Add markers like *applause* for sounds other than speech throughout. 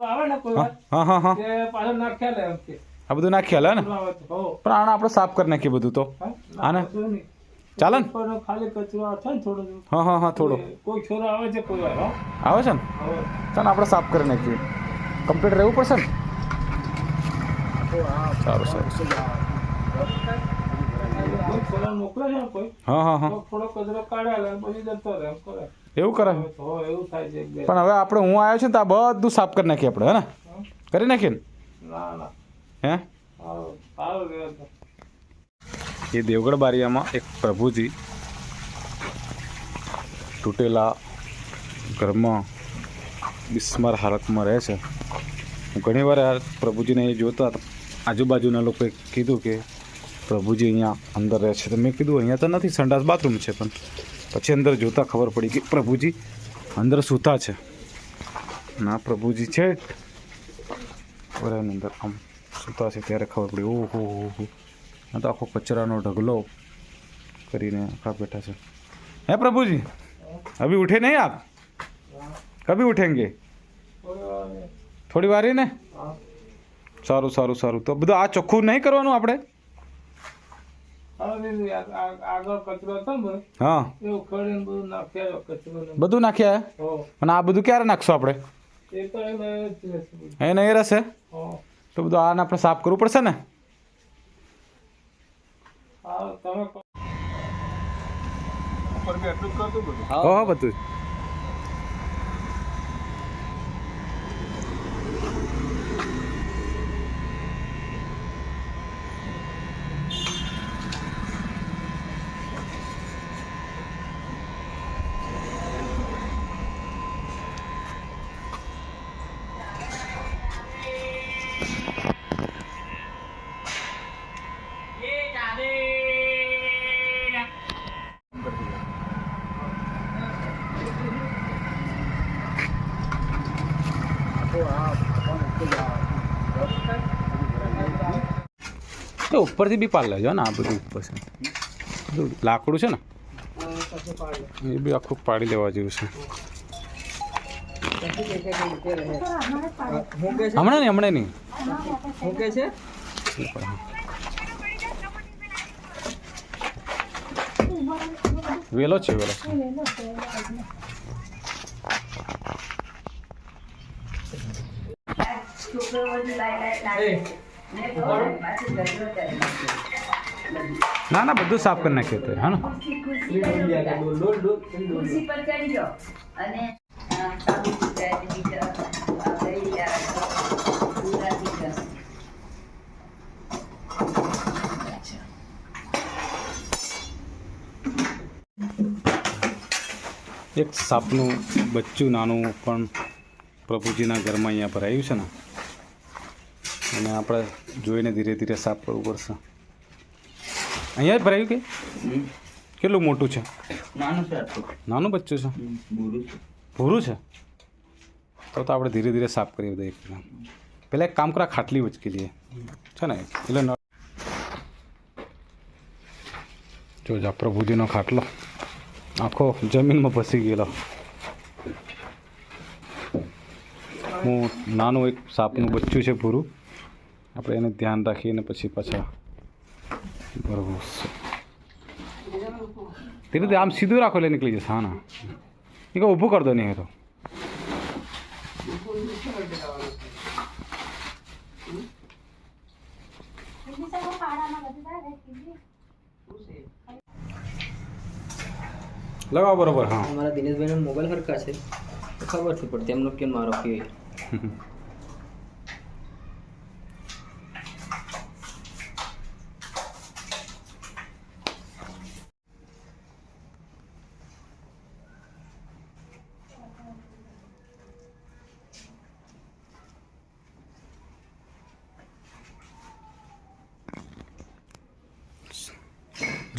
આ બધું નાખ્યા લે ને? પણ આને આપણે સાફ કરી નાખીએ બધું તો. હા? આને? ચાલે ને? ઉપર ખાલી કચરો છે ને થોડો. હા હા હા થોડો. કોઈ છોરો આવે છે કોઈ આવે છે ને? ચાલ આપણે સાફ કરી નાખીએ. કમ્પ્લીટ રહેવું પડશે ને? સારું સારું. કોઈ છોરા મોકલે છે કોઈ? હા હા હા. થોડો કચરો કાઢ્યા લે પછી જતો રહે એમ કરે. એવું કરે પણ હવે આપણે હું આવ્યો છું ને તો આ બધું સાફ કરી નાખીએ આપણે હે ને? કરી નાખીએ ને? હે? એ દેવગઢ બારિયામાં એક પ્રભુજી તૂટેલા ઘરમાં બિસ્માર હાલતમાં રહે છે. હું ઘણીવાર આ પ્રભુજીને એ જોતા આજુબાજુના લોકોએ કીધું કે પ્રભુજી અહીંયા અંદર રહે છે. તો મેં કીધું અહીંયા તો નથી સંડાસ બાથરૂમ છે પણ. પછી અંદર જોતાં ખબર પડી કે પ્રભુજી, અંદર સૂતા છે. ના, પ્રભુજી છે. બરાબર અંદર આમ સૂતા છે ત્યારે ખબર પડી, ઓહો, હો હો. આ તો આખો કચરાનો ઢગલો કરીને આખા બેઠા છે. હે પ્રભુજી, અભી ઉઠે નહીં આપ? કભી ઉઠેંગે. થોડી વાર ને? સારું સારું સારું. તો બધું આ ચોખ્ખું નહીં કરવાનું આપણે હવે દીદી, આ- આ- આગળ કચરો હતો ને બધો, નાખ્યા અને આ બધું ક્યારે નાખશું આપણે? એ તો એને રહેશે એ રહેશે તો બધું આને આપણે સાફ કરવું પડશે ને? હા બધું હો હો બધું તો ઉપરથી બી પાડી લેજો ને આ બધું ઉપર છે. લાકડું છે ને? એ બી આખું પાડી લેવા જેવું છે. હમણાં નહીં હમણાં નહીં. વેલો છે, વેલો. ના ના, બધું સાફ કરી નાખ્યું હતું હા એક સાપનું, બચ્ચું નાનું પણ પ્રભુજીના ઘરમાં અહીંયા આવ્યું છે ને? અને આપણે જોઈને ધીરે ધીરે સાફ કરવું પડશે. અહીંયા જ ભરાયું કે? કેટલું મોટું છે? નાનું બચ્ચું છે? ભૂરું છે. તો તો આપણે ધીરે ધીરે સાફ કરીએ બધા એકદમ પહેલાં એક કામ કરા ખાટલી વચકી લઈએ. છે ને? એટલે જો જા પ્રભુજીનો ખાટલો. આખો જમીનમાં ભસી ગયેલો. હું નાનું એક સાપનું બચ્ચું છે પૂરું આપણે એને ધ્યાન રાખીને પછી પાછા બરોબર. ધીરે ધીરે આમ સીધું રાખો એટલે નીકળી જશે હા ના. એ કહો ઊભું કરતો દો નહીં તો. લગાવો બરોબર હા. અમારા દિનેશભાઈનો મોબાઈલ હરકા છે. ખબર છે પણ તેમનો કેમ મારો કે *laughs*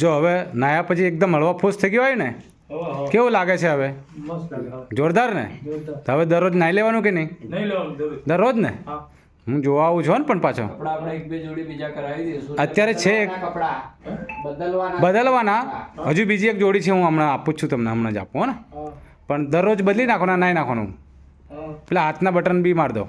જો હવે નાયા પછી એકદમ હળવા ફૂસ થઈ ગયો હોય ને કેવું લાગે છે હવે? મસ્ત લાગે હા. જોરદાર ને? તો હવે દરરોજ નાઈ લેવાનું કે નહીં? નહીં લેવાનું જરૂર. દરરોજ ને? હું. જોવા આવું છું ને પણ પાછો. કપડા આપણે એક બે જોડી બીજા કરાવી દઈશું. અત્યારે છે બદલવાના બદલવાના. હજુ બીજી એક જોડી છે હું હમણાં આપું જ છું તમને હમણાં જ આપું ને? પણ દરરોજ બદલી નાખવાના નાઈ નાખવાનું. પેલા હાથના બટન બી માર દો.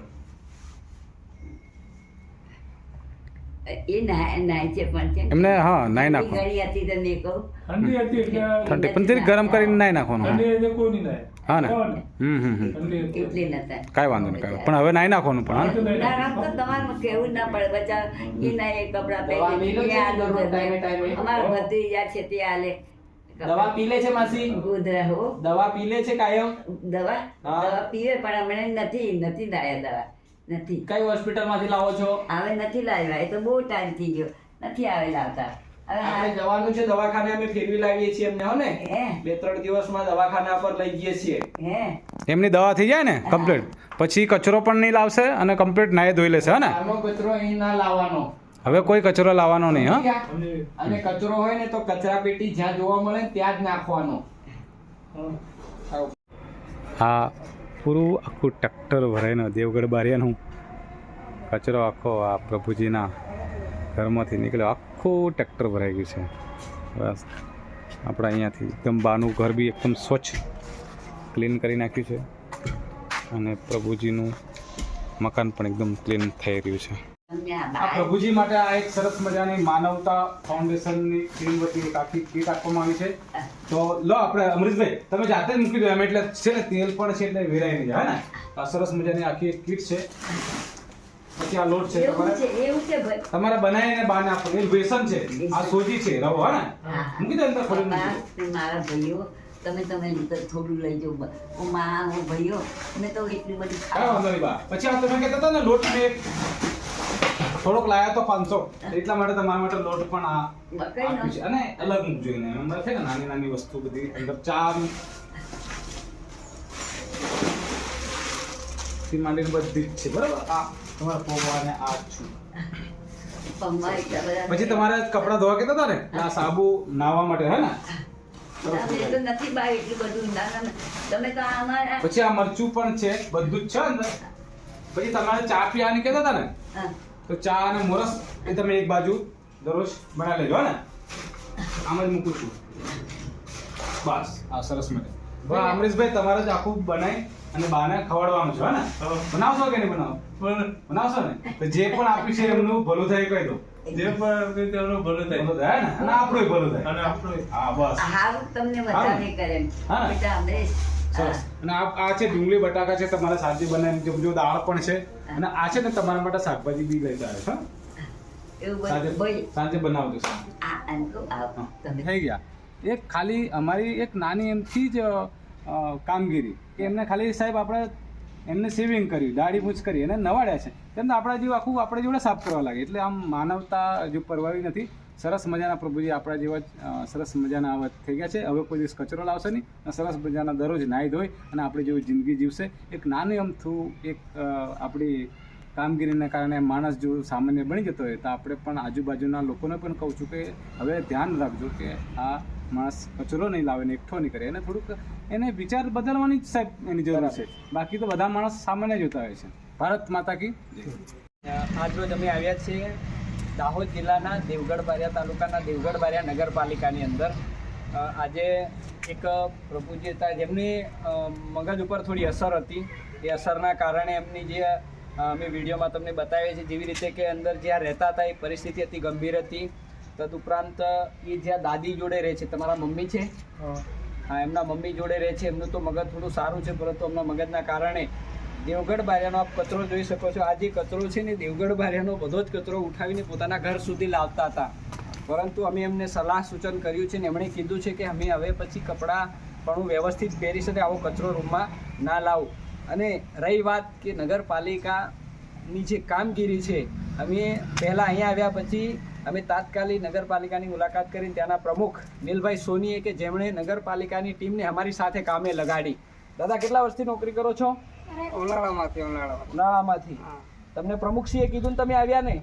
એ નાય નાય છે પણ એમને હા નાઈ ઠંડી હતી તને કહું. ઠંડી હતી એટલે ઠંડી પણ તે ગરમ કરીને નાઈ નાખવાનું. ઠંડી એટલે કોઈ નહીં નાય. હા ને? હમ હમ હમ. ઠંડી હતી. એટલે નતા કાંઈ વાંધો નહીં કાંઈ પણ હવે નાઈ નાખવાનું પણ હા ને? તો તમારે કેવું ના પડે. બચ્ચા એ ના એ કપડાં પહેરી? અમારા ભત્રીજા છે તે આલે દવા પી લે છે માસી? ગોધરા હો. દવા પી છે કાયમ? દવા? દવા પીવે પણ હમણાં નથી નથી લાયા દવા. નથી. કઈ હોસ્પિટલમાંથી લાવો છો? હવે નથી લાવ્યા એ તો બહુ ટાઈમ થઈ ગયો. નથી આવે લાવતા હવે આપણે જવાનું છે દવાખાને અમે ફેરવી લાવીએ છીએ એમને હો ને? બે ત્રણ દિવસમાં દવાખાના પર લઈ જઈએ છીએ. એમની દવા થઈ જાય ને? કમ્પ્લીટ. પછી કચરો પણ નહીં લાવશે અને કમ્પ્લીટ નાય ધોઈ લેશે હા ને? કચરો અહીં ના લાવવાનો. હવે કોઈ કચરો લાવવાનો નહીં હા? અને અને કચરો હોય ને તો કચરા પેટી જ્યાં જોવા મળે ત્યાં જ નાખવાનો. હા. પૂરું આખું ટ્રેક્ટર ભરાઈને દેવગઢ બારિયાનું કચરો આખો આ પ્રભુજીના ઘરમાંથી નીકળ્યો. આખું ટ્રેક્ટર ભરાઈ ગયું છે. બસ. આપણા અહીંયાથી એકદમ બાનું ઘર બી એકદમ સ્વચ્છ ક્લીન કરી નાખ્યું છે. અને પ્રભુજીનું મકાન પણ એકદમ ક્લીન થઈ રહ્યું છે. આ પ્રભુજી માટે આ એક સરસ મજાની માનવતા ફાઉન્ડેશનની ટીમ વતી એક આખી કીટ આપવામાં આવી છે. તો લો આપણે અમરીશભાઈ તમે જાતે જ મૂકી દો એમ એટલે છે ને તેલ પણ છે એટલે વેરાઈ નહીં જાય ને? આ સરસ મજાની આખી એક કીટ છે. પછી આ લોટ છે તમારે. તમારે બનાવીને બહાર નાખો એ બેસન છે આ સોજી છે રવો હા ને? મૂકી દો અંદર ખોલી મારા ભાઈઓ તમે તમે થોડું લઈ જાઓ હું માં હું ભાઈઓ મેં તો એટલી બધી પછી આ તમે કહેતા હતા ને લોટ મેં થોડોક લાયા તો પાંચસો. એટલા માટે તમારા માટે લોટ પણ આ આપ્યું છે. અને અલગ જોઈને એમાં. છે ને નાની નાની વસ્તુ બધી. અંદર ચા થી માંડીને બધી જ છે. બરાબર? આ તમારા પૌવા અને આ છું. પછી તમારે કપડા ધોવા કેતા હતા ને? આ સાબુ નાવા માટે હે ને? ના ના ના. પછી આ મરચું પણ છે. બધું જ છે અંદર. પછી તમારે ચા પીવાની કેતા હતા ને. તો ચા અને મોરસ એ તમે એક બાજુ દરરોજ બનાવી લેજો ને? આમ જ મૂકું છું. બસ. આ સરસ મને બરાબર અમરીશભાઈ તમારે જ આખું બનાવી અને બાને ખવડાવવાનું છે હે ને? બનાવશો કે નહીં બનાવો? પણ બનાવશો ને? તો જે પણ આપ્યું છે એમનું ભલું થાય કહી દો જે પણ એમનું ભલું થાય. ભલું થાય ને? અને આપણું ભલું થાય. અને આપણું હા બસ. હારું તમને વધારે કરે હા. બેટા અમરેશ. સરસ. અને આ આ છે ડુંગળી બટાકા છે તમારા સાથે બનાવીને જો જો દાળ પણ છે. અને આ છે ને તમારા માટે શાકભાજી બી લઈ આવે છે હા? સાંજે બનાવજો થઈ ગયા. એક ખાલી અમારી એક નાની એમથી જ કામગીરી. કે એમને ખાલી સાહેબ આપણે એમને સેવિંગ કર્યું દાઢી મૂછ કરી અને નવાડ્યા છે. તેમને આપણા જેવું આખું આપણે જોડે સાફ કરવા લાગે. એટલે આમ માનવતા હજુ પરવાવી નથી. સરસ મજાના પ્રભુજી આપણા જેવા સરસ મજાના આવા થઈ ગયા છે. હવે કોઈ દિવસ કચરો લાવશે નહીં સરસ મજાના દરરોજ નાહી ધોઈ અને આપણી જેવી જિંદગી જીવશે. એક નાની અમથું એક આપણી કામગીરીને કારણે માણસ જો સામાન્ય બની જતો હોય તો આપણે પણ આજુબાજુના લોકોને પણ કહું છું કે હવે ધ્યાન રાખજો કે આ માણસ કચરો નહીં લાવે ને એકઠો નહીં કરે. એને થોડુંક એને વિચાર બદલવાની જ સાહેબ એની જરૂર છે. બાકી તો બધા માણસ સામાન્ય જોતા હોય છે. ભારત માતા કી. આજરોજ અમે આવ્યા છીએ દાહોદ જિલ્લાના દેવગઢ બારિયા તાલુકાના દેવગઢ બારિયા નગરપાલિકાની અંદર આજે એક પ્રભુજી હતા જેમની મગજ ઉપર થોડી અસર હતી. એ અસરના કારણે એમની જે અમે વિડીયોમાં તમને બતાવીએ છીએ જેવી રીતે કે અંદર જ્યાં રહેતા હતા એ પરિસ્થિતિ અતિ ગંભીર હતી. તદુપરાંત એ જ્યાં દાદી જોડે રહે છે તમારા મમ્મી છે? હા એમના મમ્મી જોડે રહે છે એમનું તો મગજ થોડું સારું છે પરંતુ એમના મગજના કારણે દેવગઢ બારિયાનો આપ કચરો જોઈ શકો છો. આ જે કચરો છે ને, દેવગઢ બારિયાનો બધો જ કચરો ઉઠાવીને પોતાના ઘર સુધી લાવતા હતા. પરંતુ અમે એમને સલાહ સૂચન કર્યું છે ને, એમણે કીધું છે કે અમે હવે પછી કપડાં પણ હું વ્યવસ્થિત પહેરી શકે, આવો કચરો રૂમમાં ના લાવું. અને રહી વાત કે નગરપાલિકાની જે કામગીરી છે, અમે પહેલાં અહીંયા આવ્યા પછી અમે તાત્કાલિક નગરપાલિકાની મુલાકાત કરીને ત્યાંના પ્રમુખ નીલભાઈ સોનીએ કે જેમણે નગરપાલિકાની ટીમને અમારી સાથે કામે લગાડી. દાદા, કેટલા વર્ષથી નોકરી કરો છો? ઉનાળામાંથી ઉનાળામાં. ઉનાળામાંથી. તમને પ્રમુખસિંહે કીધું ને તમે આવ્યા ને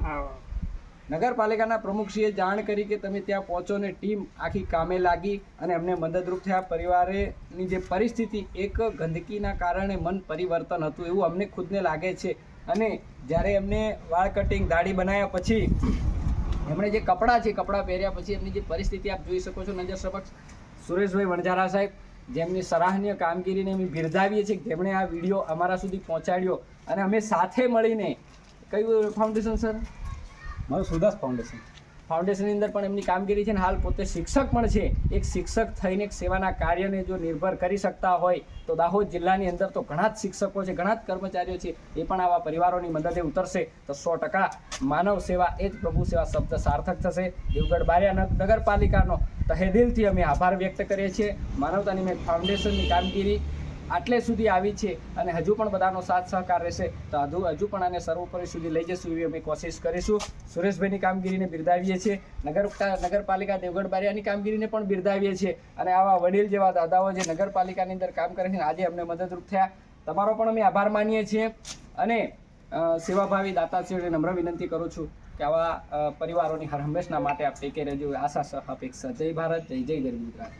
નગરપાલિકાના પ્રમુખસિંહે જાણ કરી કે તમે ત્યાં પહોંચો ને ટીમ આખી કામે લાગી અને અમને મદદરૂપ થયા. પરિવારેની જે પરિસ્થિતિ એક ગંદકીના કારણે મન પરિવર્તન હતું એવું અમને ખુદને લાગે છે. અને જ્યારે એમને વાળ કટિંગ દાઢી બનાવ્યા પછી એમણે જે કપડાં છે કપડાં પહેર્યા પછી એમની જે પરિસ્થિતિ આપ જોઈ શકો છો નજર સમક્ષ. સુરેશભાઈ વણઝારા સાહેબ જેમની સરાહનીય કામગીરીને અમે બિરદાવીએ છીએ તેમણે આ વીડિયો અમારા સુધી પહોંચાડ્યો અને અમે સાથે મળીને કયું ફાઉન્ડેશન સર મારું સુદાસ ફાઉન્ડેશન ફાઉન્ડેશનની અંદર પણ એમની કામગીરી છે ને હાલ પોતે શિક્ષક પણ છે. એક શિક્ષક થઈને એક સેવાના કાર્યને જો નિર્ભર કરી શકતા હોય તો દાહોદ જિલ્લાની અંદર તો ઘણા જ શિક્ષકો છે, ઘણા જ કર્મચારીઓ છે, એ પણ આવા પરિવારોની મદદે ઉતરશે. તો સો ટકા માનવ સેવા એ જ પ્રભુ સેવા શબ્દ સાર્થક થશે. દેવગઢ બારિયા નગ- નગરપાલિકાનો તહેદિલથી અમે આભાર વ્યક્ત કરીએ છીએ. માનવતાની મેં ફાઉન્ડેશનની કામગીરી આટલે સુધી આવી છે અને હજુ પણ બધાનો સાથ સહકાર રહેશે. તો હજુ હજુ પણ આને સર્વોપરી સુધી લઈ જશું એવી અમે કોશિશ કરીશું. સુરેશભાઈની કામગીરીને બિરદાવીએ છીએ. નગર નગરપાલિકા દેવગઢ બારિયાની કામગીરીને પણ બિરદાવીએ છીએ. અને આવા વડીલ જેવા દાદાઓ જે નગરપાલિકાની અંદર કામ કરે છે આજે અમને મદદરૂપ થયા. તમારો પણ અમે આભાર માનીએ છીએ. અને સેવાભાવી દાતાશ્રીઓને નમ્ર વિનંતી કરું છું કે આવા પરિવારોની હર હંમેશના માટે આપ ટેકે રહેજો. આશા સહ અપેક્ષા. જય ભારત, જય જય ગરીબ ગુજરાત.